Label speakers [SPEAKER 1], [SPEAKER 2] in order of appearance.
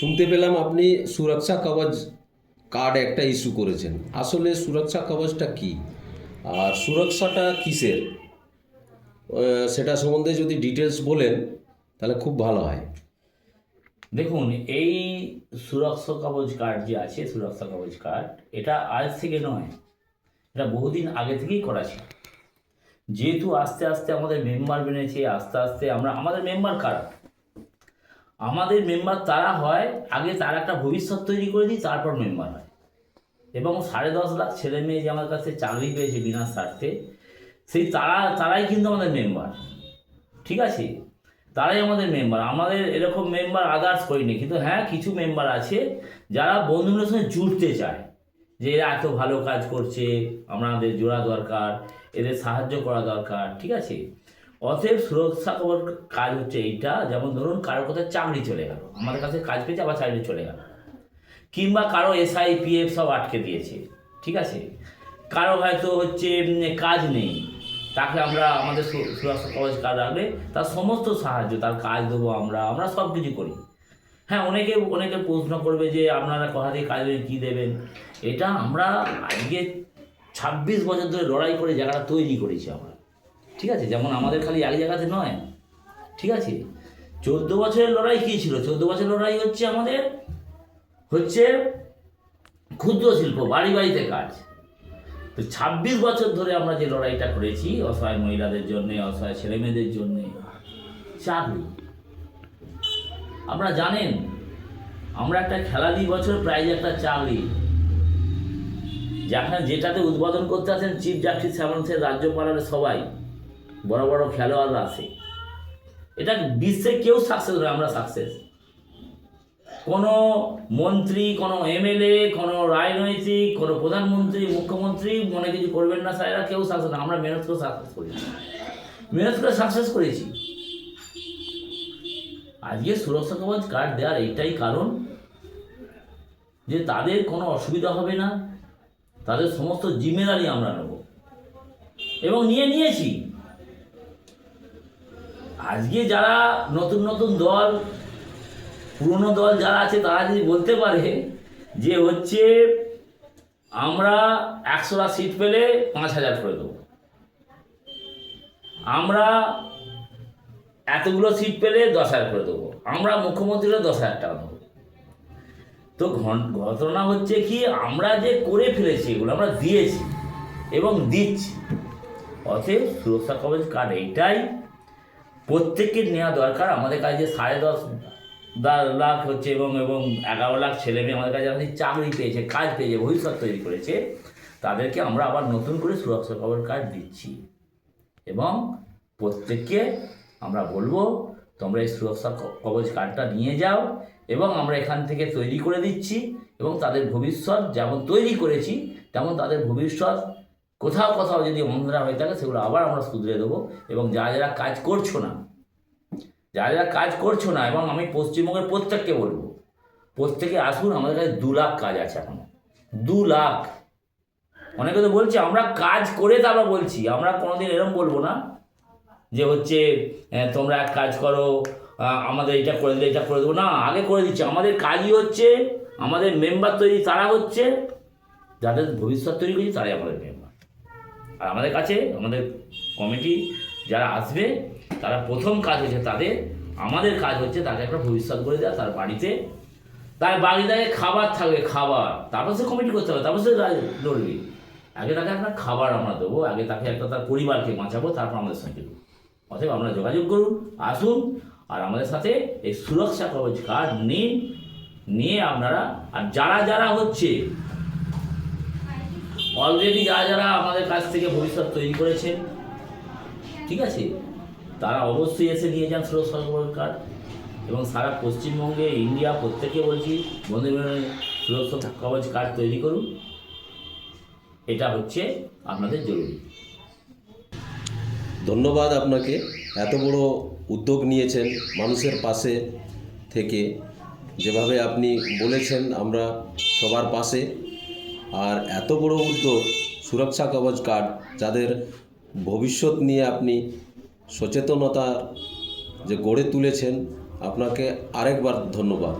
[SPEAKER 1] শুনতে পেলাম আপনি সুরক্ষা কবচ কার্ড একটা ইস্যু করেছেন। আসলে সুরক্ষা কবচটা কি? আর সুরক্ষাটা কিসের? সেটা সম্বন্ধে যদি ডিটেলস বলেন, তাহলে খুব ভালো হয়।
[SPEAKER 2] দেখুন, এই সুরক্ষা কবচ কার্ড যে আছে, সুরক্ষা কবচ কার্ড এটা আজ থেকে নয়, এটা বহুদিন আগে থেকেই করা ছিল। যেহেতু আস্তে আস্তে আমাদের মেম্বার বেড়েছে, আস্তে আস্তে আমরা, আমাদের মেম্বার কারা? আমাদের মেম্বার তারা হয়, আগে তার একটা ভবিষ্যৎ তৈরি করে দিই, তারপর মেম্বার হয়। এবং সাড়ে দশ লাখ ছেলে মেয়ে যে আমার কাছে চাকরি পেয়েছে বিনা স্বার্থে, সেই তারা, তারাই কিন্তু আমাদের মেম্বার ঠিক আছে? তারাই আমাদের মেম্বার আমাদের এরকম মেম্বার আদার্স করিনি কিন্তু হ্যাঁ কিছু মেম্বার আছে যারা বন্ধুগুলোর সঙ্গে জুড়তে চায়, যে এরা এত ভালো কাজ করছে, আমাদের জোড়া দরকার, এদের সাহায্য করা দরকার। ঠিক আছে? অতএব সুরক্ষা কবর কাজ হচ্ছে এইটা, যেমন ধরুন কারোর কোথায় চাকরি চলে গেল আমাদের কাছে কাজ পেয়েছে, আবার চাকরি চলে গেল। কিংবা কারও এসআই পিএফ সব আটকে দিয়েছে, ঠিক আছে? কারও হয়তো হচ্ছে কাজ নেই, তাকে আমরা, আমাদের সুরক্ষা কবচ কার্ড রাখলে তার সমস্ত সাহায্য, তার কাজ দেবো আমরা আমরা সব কিছু করি। হ্যাঁ অনেকে অনেকে প্রশ্ন করবে যে আপনারা কোথা থেকে কাজ কী দেবেন? এটা আমরা আজকে ছাব্বিশ বছর ধরে লড়াই করে জায়গাটা তৈরি করেছি আমরা। ঠিক আছে? যেমন আমাদের খালি এক জায়গাতে নয়। ঠিক আছে? চোদ্দ বছরের লড়াই কী ছিল? চোদ্দ বছরের লড়াই হচ্ছে আমাদের, হচ্ছে ক্ষুদ্র শিল্প, বাড়ি বাড়িতে কাজ। তো ছাব্বিশ বছর ধরে আমরা যে লড়াইটা করেছি, অসহায় মহিলাদের জন্যে, অসহায় ছেলেমেয়েদের জন্যে, চাকরি। আপনারা জানেন, আমরা একটা খেলা দিই বছর প্রাইজ একটা চাকরি যেখানে যেটাতে উদ্বোধন করতে আসেন চিফ জাস্টিস শ্যামল সেন রাজ্যপালের সবাই। বড় বড় খেলোয়াড়রা আছে। এটা বিশ্বে কেউ সাকসেস নয়, আমরা সাকসেস কোনো মন্ত্রী, কোনো এমএলএ কোনো রাজনৈতিক, কোনো প্রধানমন্ত্রী, মুখ্যমন্ত্রী মনে কিছু করবেন না স্যার কেউ সাকসেস আমরা মেহনত করে সাকসেস করেছি মেহনত করে সাকসেস করেছি। আজকে সুরক্ষা কবচ কার্ড দেওয়ার এইটাই কারণ যে তাদের কোনো অসুবিধা হবে না, তাদের সমস্ত জিম্মেদারি আমরা নেব। এবং নিয়ে নিয়েছি। আজকে যারা নতুন নতুন দল, পুরনো দল যারা আছে, তারা যদি বলতে পারে যে হচ্ছে আমরা একশোটা সিট পেলে পাঁচ হাজার করে দেবো। আমরা এতগুলো সিট পেলে দশ হাজার করে দেবো। আমরা মুখ্যমন্ত্রীরা দশ হাজার টাকা দেবো। তো ঘটনা হচ্ছে কি, আমরা যে করে ফেলেছি এগুলো আমরা দিয়েছি এবং দিচ্ছি। অতএব সুরক্ষা কবচ কার্ড এইটাই প্রত্যেকের নেওয়া দরকার। আমাদের কাছে সাড়ে দশ লাখ হচ্ছে এবং এবং এগারো লাখ ছেলে মেয়ে আমাদের কাছে আমাদের চাকরি পেয়েছে, কাজ পেয়েছে, ভবিষ্যৎ তৈরি করেছে। তাদেরকে আমরা আবার নতুন করে সুরক্ষা খবর কার্ড দিচ্ছি। এবং প্রত্যেককে আমরা বলব, তোমরা এই সুরক্ষা কবচ কার্ডটা নিয়ে যাও এবং আমরা এখান থেকে তৈরি করে দিচ্ছি এবং তাদের ভবিষ্যৎ যেমন তৈরি করেছি, তেমন তাদের ভবিষ্যৎ কোথাও কোথাও যদি অন্ধরা হয়ে থাকে, সেগুলো আবার আমরা শুধরে দেবো এবং যারা যারা কাজ করছ না, যারা যারা কাজ করছ না, এবং আমি পশ্চিমবঙ্গের প্রত্যেককে বলব, প্রত্যেকে আসুন, আমাদের কাছে দু লাখ কাজ আছে এখন। দু লাখ। অনেকে তো বলছে, আমরা কাজ করে তারপর বলছি, আমরা কোনোদিন এরকম বলব না যে হচ্ছে তোমরা এক কাজ করো আমাদের এটা করে দিলে এটা করে দেবো। না, আগে করে দিচ্ছি। আমাদের কাজই হচ্ছে, আমাদের মেম্বার তৈরি, তারা হচ্ছে, যাদের ভবিষ্যৎ তৈরি করেছি, তারাই আমাদের মেম্বার আর আমাদের কাছে, আমাদের কমিটি যারা আসবে, তারা প্রথম কাজ হচ্ছে তাদের, আমাদের কাজ হচ্ছে তাকে একটা ভবিষ্যৎ করে দেওয়া, তার বাড়িতে। তার বাড়িতে খাবার থাকবে, খাবার। তারপর সে কমিটি করতে হবে, তারপর সে লড়বে আগে তাকে একটা খাবার আমরা দেবো, আগে তাকে একটা তার পরিবারকে বাঁচাবো, তারপর আমাদের সঙ্গে অতএব আপনারা যোগাযোগ করুন, আসুন, আর আমাদের সাথে এই সুরক্ষা কবচ কার্ড নিন, নিয়ে আপনারা, আর যারা যারা হচ্ছে অলরেডি যারা যারা আমাদের কাছ থেকে ভবিষ্যৎ তৈরি করেছেন ঠিক আছে? তারা অবশ্যই এসে নিয়ে যান সুরক্ষা কবচ কার্ড এবং সারা পশ্চিমবঙ্গে ইন্ডিয়া প্রত্যেকে বলছি, বন্ধু সুরক্ষা কবচ কার্ড তৈরি করুন। এটা হচ্ছে আপনাদের জরুরি।
[SPEAKER 1] ধন্যবাদ আপনাকে। এত বড় উদ্যোগ নিয়েছেন মানুষের পাশে থেকে। যেভাবে আপনি বলেছেন, আমরা সবার পাশে। আর এত বড় উদ্যোগ সুরক্ষা কবচ কার্ড, যাদের ভবিষ্যৎ নিয়ে আপনি সচেতনতা যে গড়ে তুলেছেন, আপনাকে আরেকবার ধন্যবাদ।